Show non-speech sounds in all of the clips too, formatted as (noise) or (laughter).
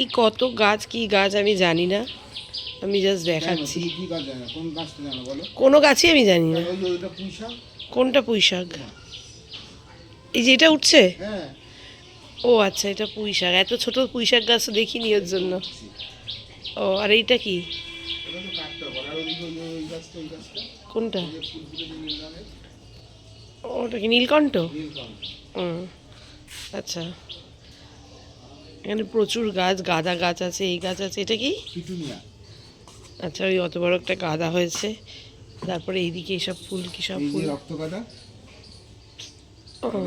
এই কত গাছ কি গাছ আমি জানি না। আমি জাস্ট দেখাচ্ছি। কোন গাছই আমি জানি না। কোনটা পুঁই শাক এই যে এটা উঠছে? হ্যাঁ। ও আচ্ছা এটা পুঁই শাক এত ছোট পুঁই শাক গাছ দেখিনি ওর জন্য। ও আর এইটা কি? কোনটা? ওটা কি নীলকণ্ঠ? নীলকণ্ঠ। হুম। আচ্ছা। এখানে প্রচুর গাছ গাঁদা গাছ আছে এই গাছ আছে এটা কি? আচ্ছা ওই অত বড় একটা গাঁদা হয়েছে। তারপরে এইদিকে এইসব ফুল কি সব ফুল? রক্তগাদা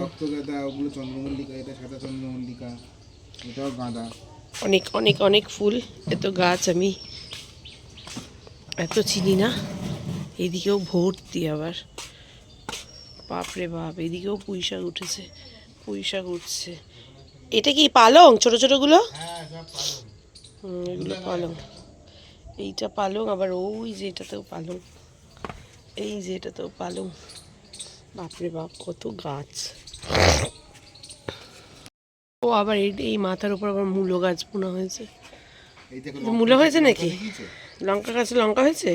রক্তগাদা ওগুলো চন্দ্রমল্লিকা এটা সাদা চন্দ্রমল্লিকা এটাও গাঁদা। অনেক অনেক অনেক ফুল এত গাছ আমি এত চিনি না। এইদিকেও ভর্তি আবার। বাপরে বাপ এদিকেও পুঁই শাক উঠেছে পুঁই শাক উঠছে। এটা কি পালং? ছোট ছোটগুলো? হ্যাঁ এগুলো পালং। এইটা পালং আবার ওই যে এটাতেও পালং। এই যে এটাতেও পালং। বাপরে বাপ কত গাছ। ও আবার এই মাথার উপর আবার মূলো গাছ বোনা হয়েছে। মূলো হয়েছে নাকি? লঙ্কা গাছে লঙ্কা হয়েছে?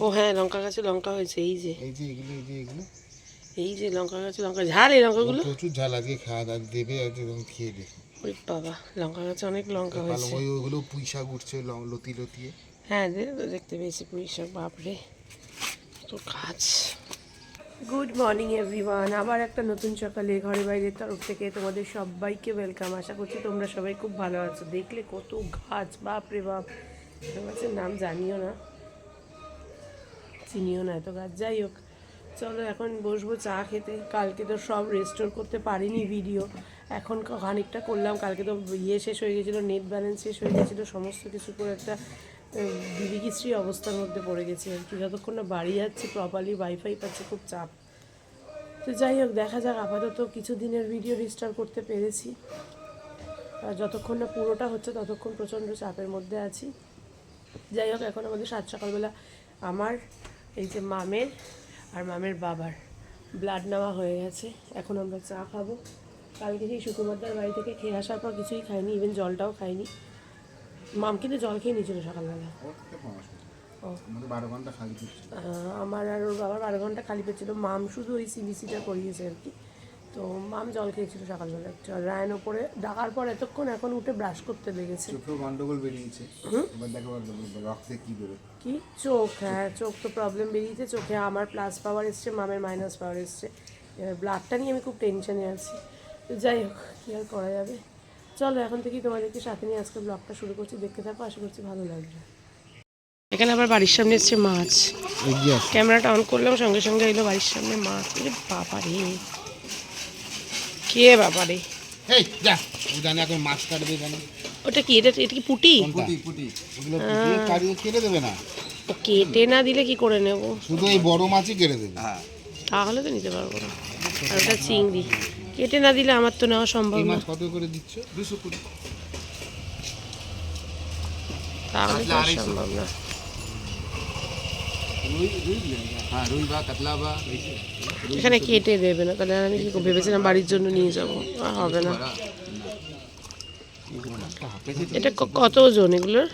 ও হ্যাঁ লঙ্কা গাছে লঙ্কা হয়েছে এই যে। এই যে এগুলো এই যে এগুলো। এই যে লঙ্কা গাছে লঙ্কা ঝাল এই লঙ্কাগুলো? প্রচুর ঝাল আজকে খাওয়া দাওয়া দেবে এরকম খেয়ে দেখো। ওই বাবা লঙ্কা গাছে অনেক লঙ্কা হয়েছে। ওই ওগুলো পুঁই শাক উঠছে ল- লতি লতিয়ে। হ্যাঁ দেখতে পেয়েছি পুঁই শাক বাপরে। তো গাছ। গুড মর্নিং এভরিওয়ান আবার একটা নতুন সকালে ঘরে বাইরের তরফ থেকে তোমাদের সবাইকে ওয়েলকাম আশা করছি তোমরা সবাই খুব ভালো আছো। দেখলে কত গাছ বাপরে বাপ। গাছের নাম জানিও না। চিনিও না এত গাছ। যাই হোক চলো, এখন বসবো চা খেতে। কালকে তো সব রেস্টোর করতে পারিনি ভিডিও এখন খানিকটা করলাম, কালকে তো ইয়ে শেষ হয়ে গেছিল নেট ব্যালেন্স শেষ হয়ে গেছিল, সমস্ত কিছু করে একটা বিবিকিশ্রী অবস্থার মধ্যে পড়ে গেছে আর কি। যতক্ষণ না বাড়ি যাচ্ছি প্রপারলি ওয়াইফাই পাচ্ছে, খুব চাপ। তো যাই হোক, দেখা যাক, আপাতত কিছু দিনের ভিডিও রিস্টার করতে পেরেছি। আর যতক্ষণ না পুরোটা হচ্ছে, ততক্ষণ প্রচণ্ড চাপের মধ্যে আছি। যাই হোক, এখন আমাদের সাত সকালবেলা আমার, এই যে মামের আর মামের বাবার। ব্লাড নেওয়া হয়ে গেছে এখন আমরা চা খাব। কালকে সেই সুকুমারদার বাড়ি থেকে খেয়ে আসার পর কিছুই খাইনি ইভেন জলটাও খাইনি। মাম কিন্তু জল খেয়ে নিয়েছিল সকালবেলা। আমার আর ওর বাবার বারো ঘণ্টা খালি পেয়েছিল মাম শুধু ওই সিবিসিটা করিয়েছে আর কি। তো মাম জল খেয়েছিল সকালবেলা একটু। রায়ন ওপরে ডাকার পর এতক্ষণ এখন উঠে ব্রাশ করতে লেগেছে। চোখেও গন্ডগোল বেরিয়েছে। এবার দেখো রক্তে কি বেরোয়? কি? চোখ হ্যাঁ চোখ তো প্রবলেম বেরিয়েছে। চোখে আমার প্লাস পাওয়ার এসছে মামের মাইনাস পাওয়ার এসছে। এবার ব্লাডটা নিয়ে আমি খুব টেনশনে আছি। তো যাই হোক কী আর করা যাবে? চলো এখন থেকেই তোমাদেরকে সাথে নিয়ে আজকে ব্লগটা শুরু করছি। দেখতে থাকো আশা করছি ভালো লাগবে। এখানে আবার বাড়ির সামনে এসছে মাছ। ক্যামেরাটা অন করলাম সঙ্গে সঙ্গে এলো বাড়ির সামনে মাছ। বাবা রে কে বাবা রে এই যা ও জানে এখন মাছ কাটবে কেন। ওটা কি এটা এটা কি পুটি? পুটি পুটি। ওগুলো পুটিয়ে কাটিয়ে কেটে দেবে না। কেটে না দিলে কি করে নেব? শুধু এই বড় মাছই কেটে দেবে। তাহলে তো নিতে পারব না। আর ওটা চিংড়ি। কেটে না দিলে আমার তো নেওয়া সম্ভব না। মাছ কত করে দিচ্ছ? দুশো কুড়ি। তাহলে তো সম্ভব না। রুই রুই হ্যাঁ এখানে কেটে দেবে না তাহলে আমি কি? ভেবেছিলাম বাড়ির জন্য নিয়ে যাব হবে না। এটা কত ওজন এগুলোর?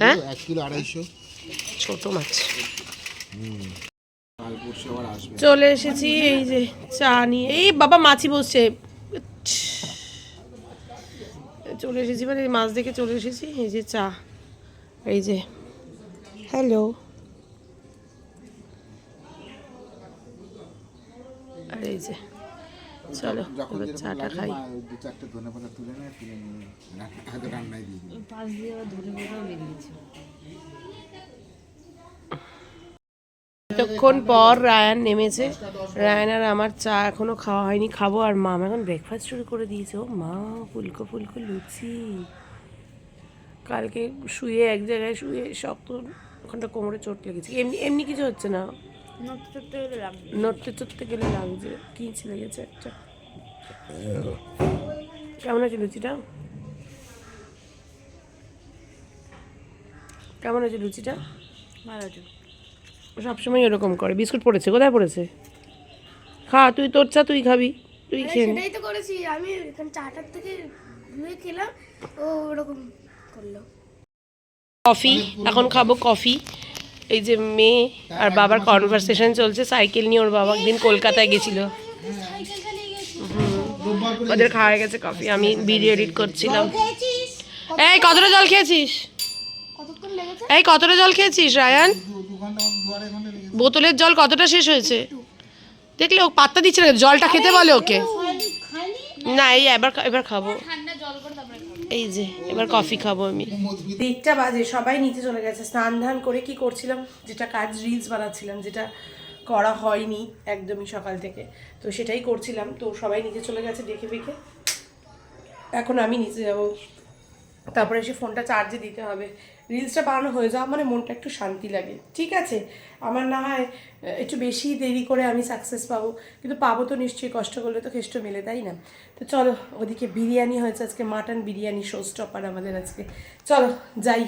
হ্যাঁ? এক কিলো আড়াইশো। ছোট মাছ। চলে এসেছি এই যে চা নিয়ে। এই বাবা মাছি বসছে। চলে এসেছি মানে এই মাছ দেখে চলে এসেছি এই যে চা। এই যে হ্যালো। আর এই যে চলো এবার চাটা খাই। মা এতক্ষণ পর রায়ান নেমেছে। রায়ান আর আমার চা এখনও খাওয়া হয়নি খাব। আর মাম এখন ব্রেকফাস্ট শুরু করে দিয়েছে। ও মা ফুলকো ফুলকো লুচি। কালকে শুয়ে এক জায়গায় শুয়ে শক্ত ওখানটা কোমরে চোট লেগেছে। এমনি এমনি কিছু হচ্ছে না। চড়তে গেলে লাগছে কি লেগেছে একটা। কেমন আছে লুচিটা? কেমন আছে লুচিটা? ভালো আছে। সবসময় এরকম করে। বিস্কুট পড়েছে কোথায় পড়েছে? খা তুই তোর চা তুই খাবি। তুই খেয়ে সেটাই তো করেছি। আমি এখানে চারটার থেকে ধুয়ে খেলাম ও ওরকম করল। কফি এখন খাব কফি। এই যে মেয়ে আর বাবার কনভারসেশন চলছে সাইকেল নিয়ে ওর বাবা একদিন কলকাতায় গেছিল। ওদের খাওয়া গেছে কফি আমি ভিডিও এডিট করছিলাম। এই, কতটা জল খেয়েছিস? এই, কতটা জল খেয়েছিস, রায়ান? বোতলের জল কতটা শেষ হয়েছে? দেখলে ও পাত্তা দিচ্ছে না, জলটা খেতে বলে ওকে। না, এই, এবার এবার খাব। এই যে, এবার কফি খাব আমি। দেড়টা বাজে, সবাই নিচে চলে গেছে। স্নান ধান করে কি করছিলাম? যেটা কাজ রিলস বানাচ্ছিলাম, যেটা করা হয়নি একদমই সকাল থেকে, তো সেটাই করছিলাম। তো সবাই নিচে চলে গেছে দেখে দেখে এখন আমি নিচে যাব। তারপরে এসে ফোনটা চার্জে দিতে হবে। রিলসটা বানানো হয়ে যাওয়া মানে মনটা একটু শান্তি লাগে। ঠিক আছে? আমার না হয় একটু বেশি দেরি করে আমি সাকসেস পাবো। কিন্তু পাবো তো নিশ্চয়ই, কষ্ট করলে তো খেষ্ট মেলে, তাই না? তো চলো, ওদিকে বিরিয়ানি হয়েছে আজকে মাটন বিরিয়ানি শো স্টপার আমাদের আজকে। চলো, যাই।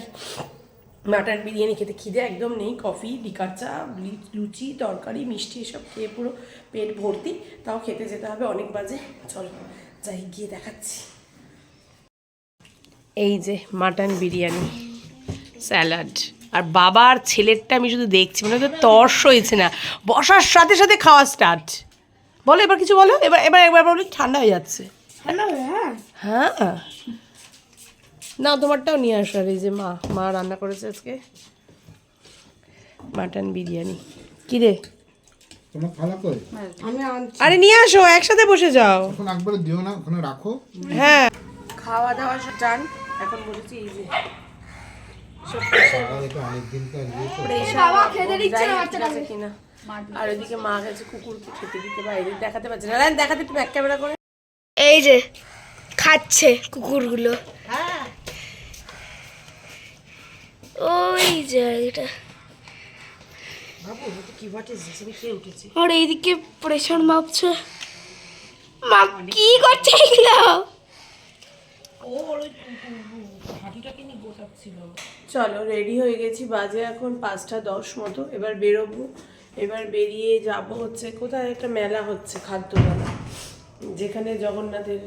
মাটন বিরিয়ানি খেতে খিদে একদম নেই কফি লিকার চা লুচি, তরকারি, মিষ্টি, এসব খেয়ে পুরো পেট ভর্তি। তাও খেতে যেতে হবে, অনেক বাজে। চলো, যাই, গিয়ে দেখাচ্ছি। এই যে মাটন বিরিয়ানি। স্যালাড। আর বাবা আর ছেলেরটা আমি শুধু দেখছি মানে তো তর্স হয়েছে না। বসার সাথে সাথে খাওয়া স্টার্ট বলো এবার কিছু বলো? এবার এবার একবার বলো ঠান্ডা হয়ে যাচ্ছে। হ্যাঁ হ্যাঁ। না তোমারটাও নিয়ে আসো আর এই যে মা মা রান্না করেছে আজকে। মাটন বিরিয়ানি। কি রে? তোমার খালা কই? আমি আনছি। আরে নিয়ে আসো একসাথে বসে যাও। এখন একবারে দিও না ওখানে রাখো। হ্যাঁ। খাওয়া দাওয়া সব ডান এখন বলেছি এই যে। আর ওইদিকে মা গেছে কুকুরকে খেতে দিতে বাইরে দেখাতে পারছে না। দেখাতে একটু ব্যাক ক্যামেরা করে। এই যে খাচ্ছে কুকুরগুলো। ওই যে এটা। কি বাটে আমি খেয়ে উঠেছি আর এইদিকে প্রেশার মাপছে। মা কি করছে এগুলো? চলো রেডি হয়ে গেছি। বাজে এখন পাঁচটা দশ মতো। এবার বেরোবো। এবার বেরিয়ে যাব হচ্ছে কোথায়? একটা মেলা হচ্ছে খাদ্য মেলা যেখানে জগন্নাথের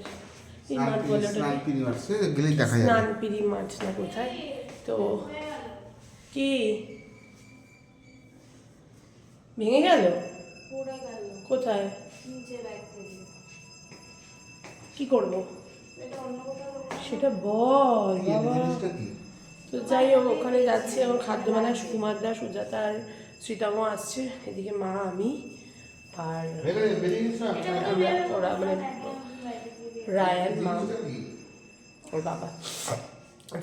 মাঠ বলে স্নানপিড়ি মাঠ না কোথায়? তো কি? ভেঙে গেল? কোথায়? কি করব? সেটা বল বাবা। তো যাই হোক ওখানে যাচ্ছি এখন খাদ্য সুকুমার সুকুমারদা সুজাতা আর শ্রীতম আসছে এদিকে মা আমি আর ওরা মানে রায়ান মা। ওর বাবা।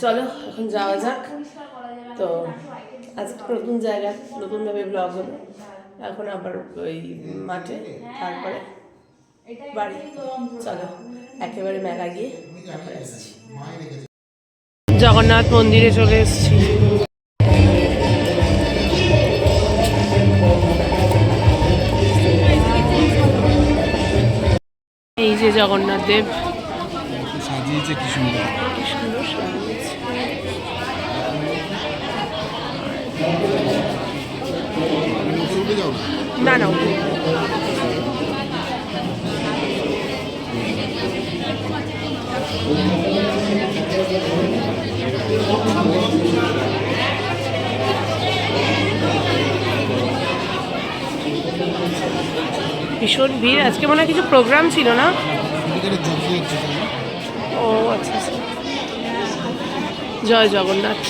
চলো এখন যাওয়া যাক। তো আজকে নতুন জায়গা নতুনভাবে ব্লগ হলো। এখন আবার ওই মাঠে তারপরে বাড়ি। চলো একেবারে মেলা গিয়ে তারপরে আসছি। জগন্নাথ মন্দিরে চলে এসেছি। এই যে জগন্নাথ দেব। সাজিয়েছে কি সুন্দর। না না ভীষণ ভিড়। আজকে মনে হয় কিছু প্রোগ্রাম ছিল না? ও আচ্ছা আচ্ছা। জয় জগন্নাথ।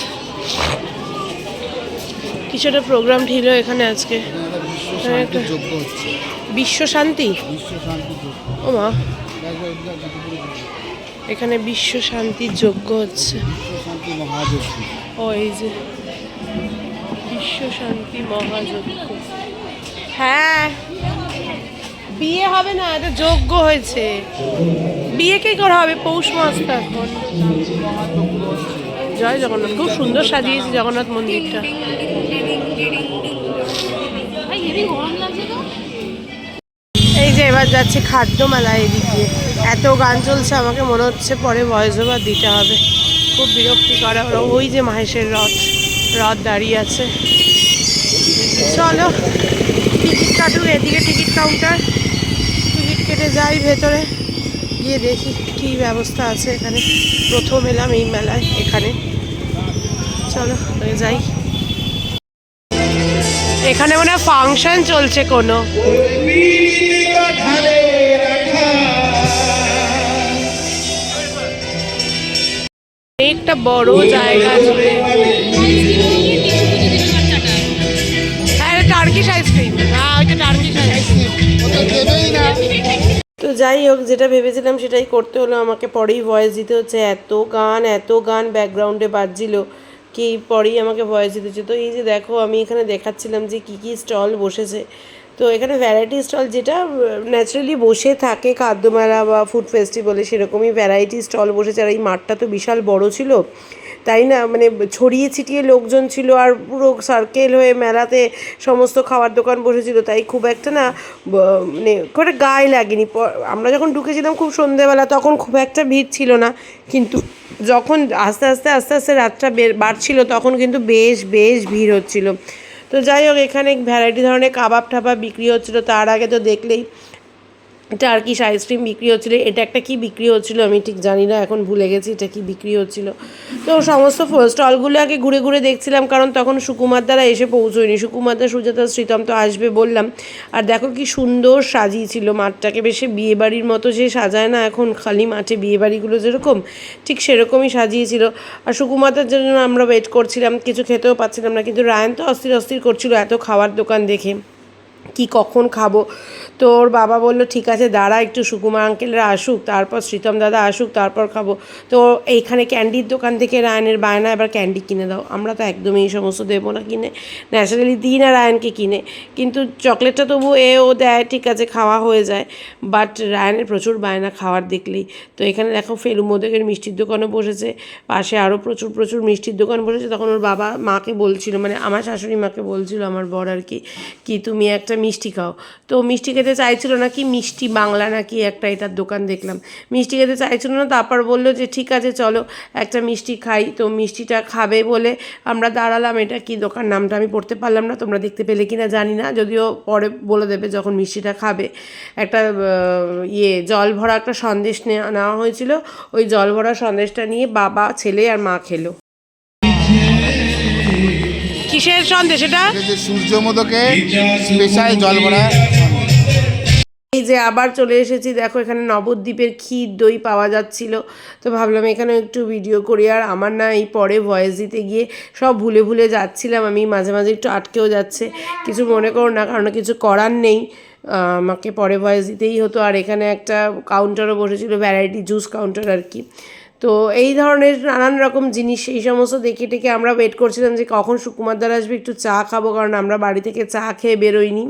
কিছু একটা প্রোগ্রাম ছিল এখানে আজকে। বিশ্ব শান্তি? ও মা। এখানে বিশ্ব শান্তির যজ্ঞ হচ্ছে। ও এই যে বিশ্ব শান্তি মহাযজ্ঞ। হ্যাঁ। বিয়ে হবে না, এটা যোগ্য হয়েছে। বিয়ে কে করা হবে? পৌষ মাস তো এখন। জয় জগন্নাথ, খুব সুন্দর সাজিয়েছে জগন্নাথ মন্দিরটা। এই যে এবার যাচ্ছি খাদ্য মেলা এদিক। এত গান চলছে, আমাকে মনে হচ্ছে পরে ভয়েস ওভার দিতে হবে। খুব বিরক্তি করা হলো ওই যে মাহেশের রথ রথ দাঁড়িয়ে আছে। চলো। কাটুক এদিকে টিকিট কাউন্টার। টিকিট কেটে যাই ভেতরে। গিয়ে দেখি কি ব্যবস্থা আছে এখানে। প্রথম এলাম এই মেলায়, এখানে। চলো যাই। এখানে মানে ফাংশন চলছে কোনো। একটা বড় জায়গা। জুড়ে যাই হোক, যেটা ভেবেছিলাম সেটাই করতে হলো। আমাকে পরেই ভয়েস দিতে হচ্ছে। এত গান এত গান ব্যাকগ্রাউন্ডে বাজছিল। কি পরেই আমাকে ভয়েস দিতে হচ্ছে? তো এই যে দেখো, আমি এখানে দেখাচ্ছিলাম যে কী কী স্টল বসেছে। তো এখানে ভ্যারাইটি স্টল যেটা ন্যাচারালি বসে থাকে খাদ্যমেলা বা ফুড ফেস্টিভ্যালে সেরকমই ভ্যারাইটি স্টল বসেছে। আর এই মাঠটা তো বিশাল বড় ছিল। তাই না? মানে ছড়িয়ে ছিটিয়ে লোকজন ছিল আর পুরো সার্কেল হয়ে মেলাতে সমস্ত খাবার দোকান বসেছিল। তাই খুব একটা না মানে খুব একটা গায়ে লাগেনি। আমরা যখন ঢুকেছিলাম খুব সন্ধেবেলা, তখন খুব একটা ভিড় ছিল না। কিন্তু যখন আস্তে আস্তে আস্তে আস্তে রাতটা বাড়ছিল, তখন কিন্তু বেশ বেশ ভিড় হচ্ছিল। তো যাই হোক, এখানে ভ্যারাইটি ধরনের কাবাব টাবাব বিক্রি হচ্ছিল। তার আগে তো দেখলেই টার্কিশ আইসক্রিম বিক্রি হচ্ছিল, এটা একটা কি বিক্রি হচ্ছিল আমি ঠিক জানি না, এখন ভুলে গেছি এটা কি বিক্রি হচ্ছিল। তো সমস্ত স্টলগুলো আগে ঘুরে ঘুরে দেখছিলাম, কারণ তখন সুকুমার দ্বারা এসে পৌঁছয়নি। সুকুমার দা, সুজাতা শ্রীতম তো আসবে বললাম। আর দেখো কি সুন্দর সাজিয়েছিল মাঠটাকে, বেশি বিয়েবাড়ির মতো যে সাজায় না এখন, খালি মাঠে বিয়েবাড়িগুলো যেরকম, ঠিক সেরকমই সাজিয়েছিল। আর সুকুমারদার জন্য আমরা ওয়েট করছিলাম, কিছু খেতেও পাচ্ছিলাম না, কিন্তু রায়ন তো অস্থির অস্থির করছিল এত খাওয়ার দোকান দেখে। কি কখন খাব? তো ওর বাবা বলল, ঠিক আছে, দাঁড়া, একটু সুকুমার আঙ্কেলরা আসুক, তারপর শ্রীতম দাদা আসুক, তারপর খাব। তো এইখানে ক্যান্ডির দোকান থেকে রায়নের বায়না, এবার ক্যান্ডি কিনে দাও। আমরা তো একদমই এই সমস্ত দেবো না কিনে ন্যাচারালি দিই না রায়নকে কিনে। কিন্তু চকলেটটা তবু এ, ও দেয়, ঠিক আছে, খাওয়া হয়ে যায়। বাট রায়নের প্রচুর বায়না খাওয়ার দেখলেই। তো এখানে দেখো ফেলু মোদকের মিষ্টির দোকানও বসেছে, পাশে আরও প্রচুর প্রচুর মিষ্টির দোকান বসেছে। তখন ওর বাবা মাকে বলছিল মানে আমার শাশুড়ি মাকে বলছিল, আমার বর আর কি কি তুমি একটা মিষ্টি খাও। তো মিষ্টি খেতে চাইছিল না কি মিষ্টি বাংলা নাকি একটা এটার দোকান দেখলাম। মিষ্টি খেতে চাইছিল না তারপর বলল যে ঠিক আছে চলো একটা মিষ্টি খাই তো মিষ্টিটা খাবে বলে আমরা দাঁড়ালাম এটা কি দোকান নামটা আমি পড়তে পারলাম না তোমরা দেখতে পেলে কি না জানি না যদিও পরে বলে দেবে যখন মিষ্টিটা খাবে। একটা ইয়ে জল ভরা একটা সন্দেশ নেওয়া নেওয়া হয়েছিল ওই জল ভরা সন্দেশটা নিয়ে বাবা ছেলে আর মা খেলো। কিসের সন্দেশ এটা? সূর্য মোদকে স্পেশাল জল ভরা এই যে আবার চলে এসেছি, দেখো এখানে নবদ্বীপের ক্ষীর দই পাওয়া যাচ্ছিল। তো ভাবলাম এখানে একটু ভিডিও করি। আর আমার না এই পরে ভয়েস দিতে গিয়ে সব ভুলে ভুলে যাচ্ছিলাম। আমি মাঝে মাঝে একটু আটকেও যাচ্ছে। কিছু মনে করো না, কারণ কিছু করার নেই। আমাকে পরে ভয়েস দিতেই হতো। আর এখানে একটা কাউন্টারও বসেছিল ভ্যারাইটি জুস কাউন্টার আর কি। তো এই ধরনের নানান রকম জিনিস এই সমস্ত দেখে টেকে আমরা ওয়েট করছিলাম যে কখন সুকুমার দ্বারা আসবে, একটু চা খাব। কারণ আমরা বাড়ি থেকে চা খেয়ে বেরোইনি।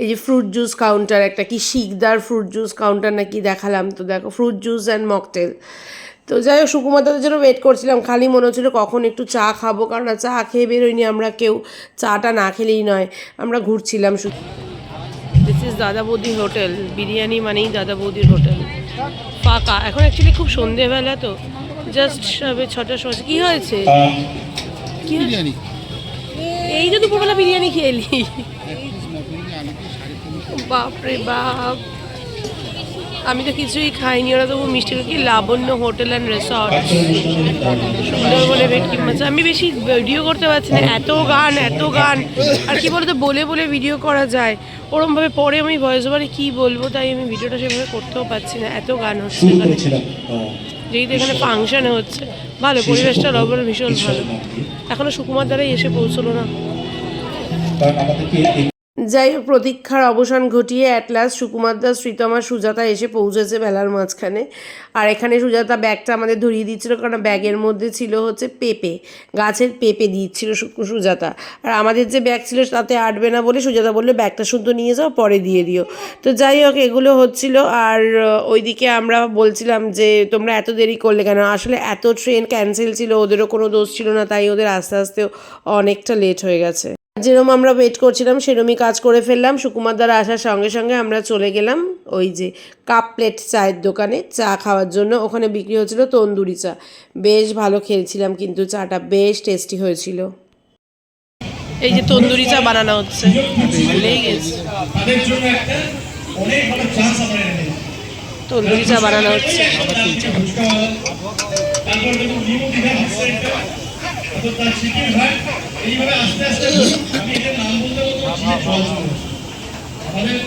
এই যে ফ্রুট জুস কাউন্টার একটা কি শিকদার ফ্রুট জুস কাউন্টার নাকি দেখালাম তো দেখো ফ্রুট জুস অ্যান্ড মকটেল তো যাই হোক সুকুমার দাদার জন্য ওয়েট করছিলাম খালি মনে হচ্ছিল কখন একটু চা খাব কারণ চা খেয়ে বেরোইনি আমরা কেউ চাটা না খেলেই নয় আমরা ঘুরছিলাম শুধু দিস ইজ দাদা বৌদির হোটেল বিরিয়ানি মানেই দাদা বৌদির হোটেল। ফাঁকা এখন অ্যাকচুয়ালি খুব সন্ধেবেলা তো জাস্ট সবে ছটার সময় কী হয়েছে? কি? বিরিয়ানি। এই যে দুপুরবেলা বিরিয়ানি খেয়ে খেলি বাপরে বাপ। আমি তো কিছুই খাইনি ওরা তবু মিষ্টি কি লাবণ্য হোটেল অ্যান্ড রিসর্ট সুন্দরবনে ভেটকি মাছ। আমি বেশি ভিডিও করতে পারছি না এত গান এত গান। আর কি বলতো বলে বলে ভিডিও করা যায়। ওরমভাবে পরে আমি ভয়েস ওভারে কী বলব তাই আমি ভিডিওটা সেভাবে করতেও পারছি না এত গান হচ্ছে। এখানে যেহেতু এখানে ফাংশানে হচ্ছে ভালো পরিবেশটা রবর ভীষণ ভালো। এখনও সুকুমার দ্বারাই এসে পৌঁছলো না। যাই হোক প্রতীক্ষার অবসান ঘটিয়ে অ্যাটলাস সুকুমার দাস, শ্রীতমা, সুজাতা এসে পৌঁছেছে বেলার মাঝখানে। আর এখানে সুজাতা ব্যাগটা আমাদের ধরিয়ে দিচ্ছিল কারণ ব্যাগের মধ্যে ছিল হচ্ছে পেঁপে, গাছের পেঁপে দিচ্ছিল সুজাতা। আর আমাদের যে ব্যাগ ছিল তাতে আটবে না বলে সুজাতা বলল, ব্যাগটা শুদ্ধ নিয়ে যাও, পরে দিয়ে দিও। তো যাই হোক এগুলো হচ্ছিল। আর ওইদিকে আমরা বলছিলাম যে, তোমরা এত দেরি করলে কেন? আসলে এত ট্রেন ক্যান্সেল ছিল, ওদেরও কোনো দোষ ছিল না, তাই ওদের আস্তে আস্তে অনেকটা লেট হয়ে গেছে। যেরকম আমরা ওয়েট করছিলাম সেরমই কাজ করে ফেললাম। সুকুমার দ্বারা আসার সঙ্গে সঙ্গে আমরা চলে গেলাম ওই যে কাপ প্লেট চায়ের দোকানে। চা খাওয়ার জন্য ওখানে বিক্রি হচ্ছিল তন্দুরি চা। বেশ ভালো খেয়েছিলাম কিন্তু চাটা বেশ টেস্টি হয়েছিল। এই যে তন্দুরি চা বানানো হচ্ছে। তন্দুরি চা বানানো হচ্ছে। তো তার ভাই এইভাবে আস্তে আস্তে আমি এটার নাম বলতে বলতে আমাদের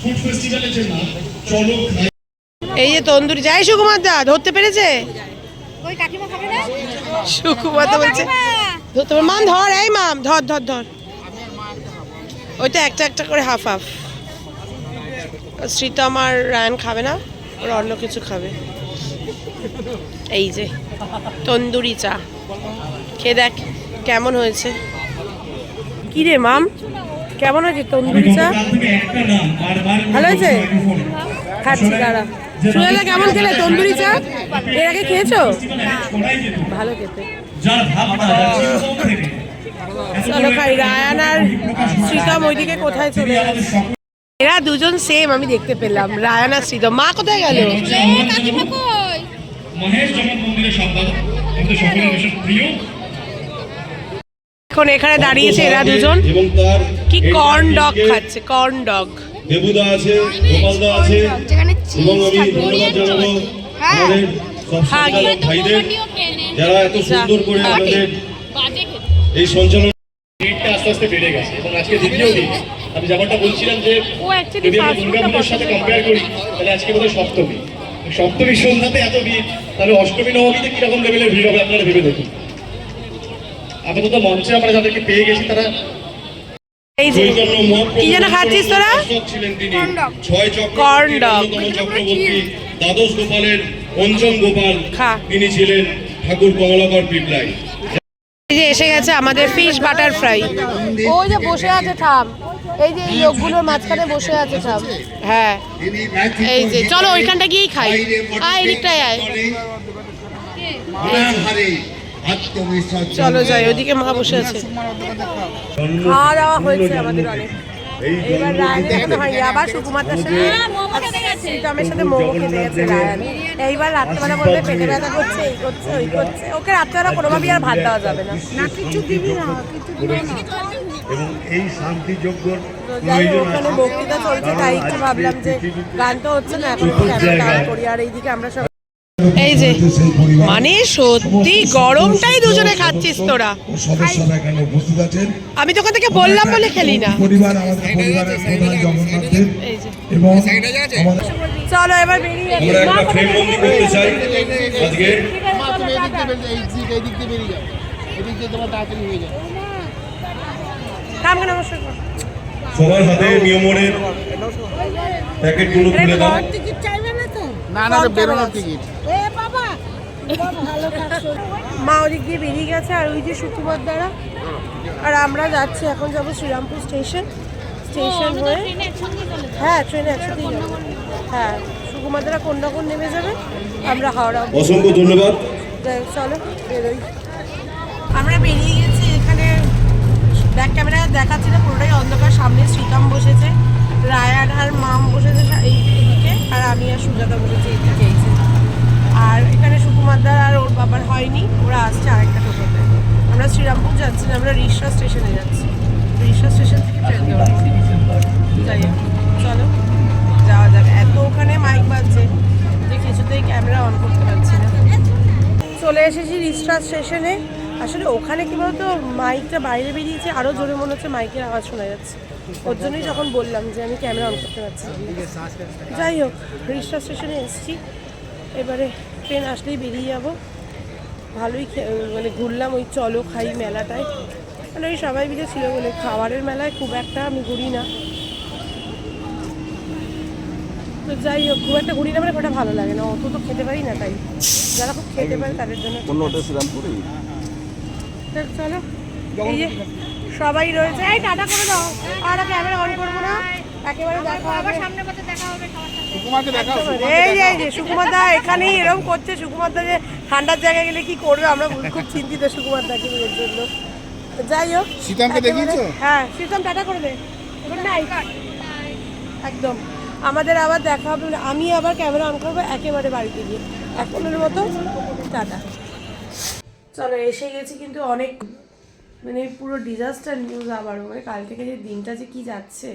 ফুড ফেস্টিভ্যালের যে নাম চলো খাই। এই যে তন্দুরি যাই সুকুমার দা ধরতে পেরেছে? ওই কাকিমা খাবে না? সুকুমার দা বলছে ধরতে পার মাম ধর এই মাম ধর ধর ধর। ওইটা একটা একটা করে হাফ হাফ শ্রীত আমার রায়ন খাবে না ওরা অন্য কিছু খাবে। এই যে তন্দুরি চা। খেয়ে দেখ কেমন হয়েছে। কি রে মাম? কেমন হয়েছে তন্দুরি চা ভালো হয়েছে? খাচ্ছি দাঁড়া। সুয়েলা কেমন খেলে তন্দুরি চা এর আগে খেয়েছো? ভালো খেতে। চলো খাই রায়ান আর শ্রীতম ওইদিকে কোথায় চলে এরা দুজন সেম আমি দেখতে পেলাম। রায়ান আর শ্রীতম। মা কোথায় গেল? মহেশ জগৎ মন্দিরের সম্পাদক। আমাদের সকলের ভীষণ প্রিয়। এখন এখানে দাঁড়িয়েছে এরা দুজন। কি কর্ন ডগ খাচ্ছে কর্ন ডগ দেবুদা আছে গোপালদা আছে এবং আমি ধন্যবাদ জানাব হ্যাঁ। আমাদের সব হ্যাঁ, ভাইদের যারা এত সুন্দর করে আমাদের এই সঞ্চালন ভিড়টা আস্তে আস্তে বেড়ে গেছে। এবং আজকে দ্বিতীয় দিন আমি যেমনটা বলছিলাম যে যদি ফাস্ট সাথে কম্পেয়ার করি তাহলে আজকে বোধহয় সপ্তমী। সপ্তমীর সন্ধ্যাতে এত ভিড় তাহলে অষ্টমী নবমীতে কীরকম লেভেলের ভিড় হবে আপনারা ভেবে দেখুন। আপাতত মঞ্চে আমরা যাদেরকে পেয়ে গেছি তারা এই যে কি যেন খাচ্ছিস তোরা? শাসক ছয় কর্ন চক্রবর্তীর ডগ। অন্যতম চক্রবর্তী দ্বাদশ গোপালের পঞ্চম গোপাল তিনি ছিলেন ঠাকুর কমলাকর পিপলাই। এই যে এসে গেছে আমাদের ফিশ বাটার ফ্রাই ওই যে বসে আছে থাম। এই যে এই লোকগুলোর মাঝখানে বসে আছে থাম। হ্যাঁ। এই যে চলো ওইখানটা গিয়েই খাই। আয় এদিকটায় আয়। চলো যাই ওদিকে মা বসে আছে। খাওয়া দাওয়া হয়েছে আমাদের অনেক। এবার রায়নের সাথে হয়নি আবার সুকুমারটার সাথে শ্রীতমের সাথে মোমো খেতে গেছে রায়ান। এইবার রাত্রেবেলা বলবে পেটে ব্যথা করছে এই করছে ওই করছে। ওকে রাত্রেবেলা কোনোভাবেই আর ভাত দেওয়া যাবে না। কিছু দিবি না কিছু দিবি না। এবং এই ওখানে বক্তৃতা চলছে তাই একটু ভাবলাম যে গান তো হচ্ছে না এখন করি? আর এইদিকে আমরা সব এই যে মানে সত্যি গরমটাই দুজনে খাচ্ছিস তোরা। সদস্যরা এখানে উপস্থিত আছেন আমি তোকে থেকে বললাম বলে খেলি না। চলো এবার। সবার হাতে নিয়মনের প্যাকেটগুলো তুলে দাও। না না বেরোনোর টিকিট। মা ওদিক দিয়ে বেরিয়ে গেছে আর ওই যে সুকুমার দ্বারা। আর আমরা যাচ্ছি এখন যাব শ্রীরামপুর স্টেশন। স্টেশন হয়ে হ্যাঁ ট্রেনে একসাথেই যাব। হ্যাঁ সুকুমার দ্বারা কোন কোন নেমে যাবে। আমরা হাওড়া অসংখ্য ধন্যবাদ। চলো বেরোই আমরা বেরিয়ে গেছি এখানে ব্যাক ক্যামেরা দেখাচ্ছি না পুরোটাই অন্ধকার সামনে শ্রীকাম বসেছে। রায়ান আর মাম বসেছে সা- এই এদিকে, আর আমি আর সুজাতা বসেছি এদিকে, এই আর এখানে সুকুমারদার আর ওর বাবার হয়নি, ওরা আসছে আরেকটা টোটোতে। আমরা শ্রীরামপুর যাচ্ছি না আমরা রিসরা স্টেশনে যাচ্ছি। রিসরা স্টেশন থেকে ট্রেন যাই চলো, যাওয়া যাক। এত ওখানে মাইক বাজছে যে কিছুতেই ক্যামেরা অন করতে পারছি না। চলে এসেছি রিস্ট্রা স্টেশনে। আসলে ওখানে কি বলতো মাইকটা বাইরে বেরিয়েছে আরও জোরে মনে হচ্ছে মাইকের আওয়াজ শোনা যাচ্ছে। ওর জন্যই তখন বললাম যে আমি ক্যামেরা অন করতে পারছি যাই হোক রিস্ট্রা স্টেশনে এসেছি। এবারে ট্রেন আসলেই বেরিয়ে যাব। ভালোই মানে ঘুরলাম ওই চলো খাই মেলাটায়। মানে ওই সবাই মিলে ছিল বলে খাবারের মেলায় খুব একটা আমি ঘুরি না। তো যাই হোক খুব একটা ঘুরি না মানে ওটা ভালো লাগে না। অত তো খেতে পারি না তাই। যারা খুব খেতে পারে তাদের জন্য চলো এই যে সবাই রয়েছে। এই টাটা করে দাও। আর ক্যামেরা অন করব না। একেবারে দেখা হবে। তোমাকে দেখাও এই যে এই যে সুকুমার দা এখানেই এরকম করছে। সুকুমার দা যে ঠান্ডার জায়গায় গেলে কি করবে? আমরা খুব চিন্তিত সুকুমার দাকে নিয়ে জন্য। যাই হোক শীতমকে একেবারে- দেখিয়েছো? হ্যাঁ শীতম টাটা করে দে। গুড নাইট একদম। আমাদের আবার দেখা হবে। না। আমি আবার ক্যামেরা অন করব একেবারে বাড়িতে গিয়ে। এখনের মতো টাটা। চলো এসে গেছি কিন্তু অনেক মানে পুরো ডিজাস্টার নিউজ আবারও মানে কাল থেকে যে দিনটা যে কি যাচ্ছে,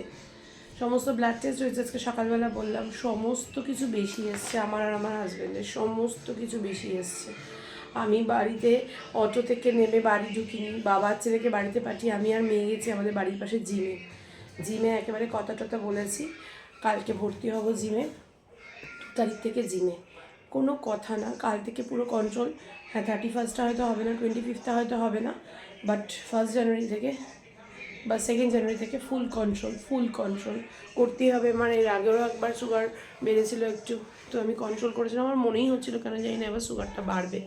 সমস্ত ব্লাড টেস্ট হয়েছে, আজকে সকালবেলা বললাম, সমস্ত কিছু বেশি এসছে আমার আর আমার হাজব্যান্ডের সমস্ত কিছু বেশি এসছে। আমি বাড়িতে অটো থেকে নেমে বাড়ি ঢুকিনি বাবার ছেলেকে বাড়িতে পাঠিয়ে আমি আর মেয়ে গেছি আমাদের বাড়ির পাশে জিমে জিমে একেবারে কথা টথা বলেছি, কালকে ভর্তি হব জিমে দু তারিখ থেকে জিমে কোনো কথা না, কাল থেকে পুরো কন্ট্রোল হ্যাঁ থার্টি ফার্স্টটা হয়তো হবে না টোয়েন্টি ফিফথটা হয়তো হবে না। বাট ফার্স্ট জানুয়ারি থেকে বা সেকেন্ড জানুয়ারি থেকে ফুল কন্ট্রোল ফুল কন্ট্রোল করতেই হবে। আমার এর আগেও একবার সুগার বেড়েছিল একটু, তো আমি কন্ট্রোল করেছিলাম। আমার মনেই হচ্ছিল কেন জানি না, এবার সুগারটা বাড়বে।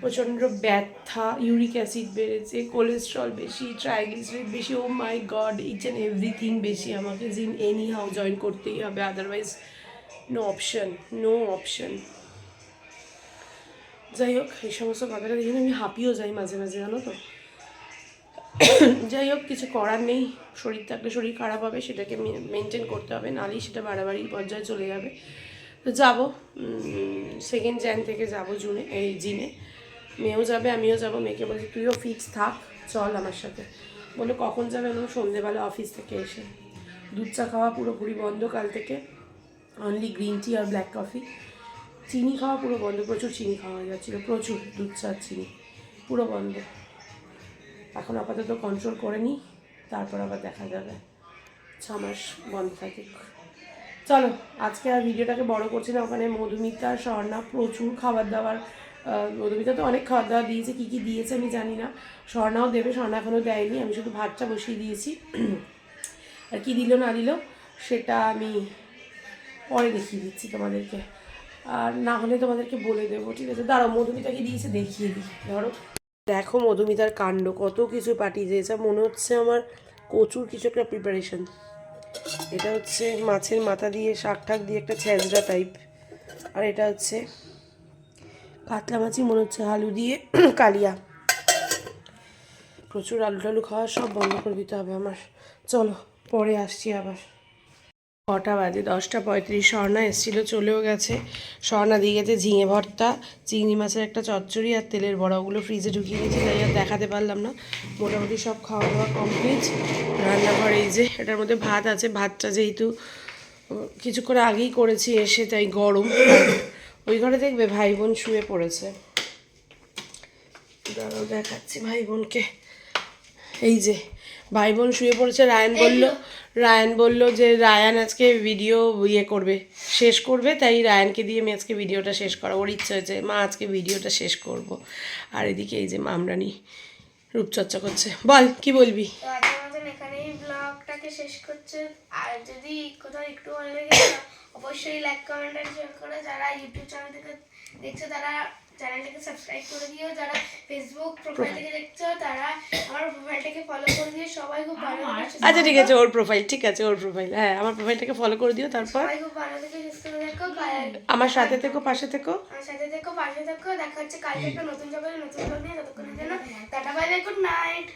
প্রচণ্ড ব্যথা ইউরিক অ্যাসিড বেড়েছে কোলেস্ট্রল বেশি ট্রাইগ্লিসারিড বেশি। ও my god each and everything বেশি আমাকে। জিম এনি হাউ জয়েন করতেই হবে। Otherwise no option no option যাই হোক, এই সমস্ত কথাটা দেখে আমি হাঁপিয়েও যাই মাঝে মাঝে, জানো তো। যাই হোক, কিছু করার নেই। শরীর থাকলে শরীর খারাপ হবে, সেটাকে মেনটেন করতে হবে, নাহলেই সেটা বাড়াবাড়ি পর্যায়ে চলে যাবে। তো যাব সেকেন্ড জ্যান থেকে যাব জুনে, এই জিনে। মেয়েও যাবে, আমিও যাব। মেয়েকে বলছি, তুইও ফিক্স থাক, চল আমার সাথে। বলে কখন যাবে? আমি সন্ধেবেলা অফিস থেকে এসে। দুধ চা খাওয়া পুরোপুরি বন্ধ কাল থেকে। অনলি গ্রিন টি আর ব্ল্যাক কফি চিনি খাওয়া পুরো বন্ধ, প্রচুর চিনি খাওয়া হয়ে যাচ্ছিল, প্রচুর, দুধ চা চিনি, পুরো বন্ধ। এখন আপাতত কন্ট্রোল করে নিই, তারপর আবার দেখা যাবে। ছ মাস বন্ধ থাকুক। চলো, আজকে আর ভিডিওটাকে বড় করছি না, ওখানে মধুমিতা, স্বর্ণা প্রচুর খাবার দাবার মধুমিতা তো অনেক খাবার দাবার দিয়েছে, কী কী দিয়েছে আমি জানি না। স্বর্ণাও দেবে, স্বর্ণা এখনও দেয়নি, আমি শুধু ভাতটা বসিয়ে দিয়েছি। আর কী দিল না দিল, সেটা আমি পরে দেখিয়ে দিচ্ছি তোমাদেরকে। আর না হলে তোমাদেরকে বলে দেবো, ঠিক আছে? দাঁড়াও, মধুমিতাকে দিয়েছে দেখিয়ে দিই, ধরো। দেখো মধুমিতার কাণ্ড, কত কিছু পাঠিয়ে দিয়েছে মনে হচ্ছে আমার কচুর কিছু একটা প্রিপারেশন এটা হচ্ছে মাছের মাথা দিয়ে শাক ঠাক দিয়ে একটা ছেঁচড়া টাইপ আর এটা হচ্ছে কাতলা মাছি মনে হচ্ছে আলু দিয়ে, (clears throat) কালিয়া। প্রচুর আলু টালু খাওয়া সব বন্ধ করে দিতে হবে আমার। চলো, পরে আসছি আবার। কটা বাজে, দশটা পঁয়ত্রিশ, স্বর্ণা এসেছিল, চলেও গেছে। স্বর্ণা দিয়ে গেছে ঝিঙে ভর্তা, চিংড়ি মাছের একটা চচ্চড়ি আর তেলের বড়াগুলো ফ্রিজে ঢুকিয়ে গেছে তাই আর দেখাতে পারলাম না। মোটামুটি সব খাওয়া দাওয়া কমপ্লিট রান্নাঘর এই যে, এটার মধ্যে ভাত আছে। ভাতটা যেহেতু কিছুক্ষণ আগেই করেছি, এসে তাই গরম। ওই ঘরে দেখবে ভাই বোন শুয়ে পড়েছে। দেখাচ্ছি ভাই বোনকে। এই যে ভাই বোন শুয়ে পড়েছে রায়ান বলল রায়ান বলল যে রায়ান আজকে ভিডিও ইয়ে করবে শেষ করবে তাই রায়ানকে দিয়ে আমি আজকে ভিডিওটা শেষ করা ওর ইচ্ছা হয়েছে মা আজকে ভিডিওটা শেষ করব। আর এদিকে এই যে মামরানি রূপচর্চা করছে। বল কি বলবি? তো আজকের মতন এখানেই ব্লগটাকে শেষ করছে। আর যদি কোথাও একটু ভালো লেগে অবশ্যই লাইক কমেন্ট আর শেয়ার করে। যারা ইউটিউব চ্যানেল থেকে দেখছ তারা চ্যানেলটাকে সাবস্ক্রাইব করে দিও। যারা ফেসবুক প্রোফাইল থেকে দেখছ তারা আমার প্রোফাইলটাকে ফলো করে দিও। সবাই খুব ভালো আচ্ছা ঠিক আছে ওর প্রোফাইল ঠিক আছে ওর প্রোফাইল হ্যাঁ আমার প্রোফাইলটাকে ফলো করে দিও তারপর। সবাই খুব ভালো থেকে সুস্থ থাকো। কাল- আমার সাথে থেকো পাশে থেকো। আমার সাথে থেকো পাশে থেকো। দেখা হচ্ছে কালকে একটা নতুন জগতে নতুন জগতে নিয়ে। ততক্ষণের জন্য ta ta bye bye good night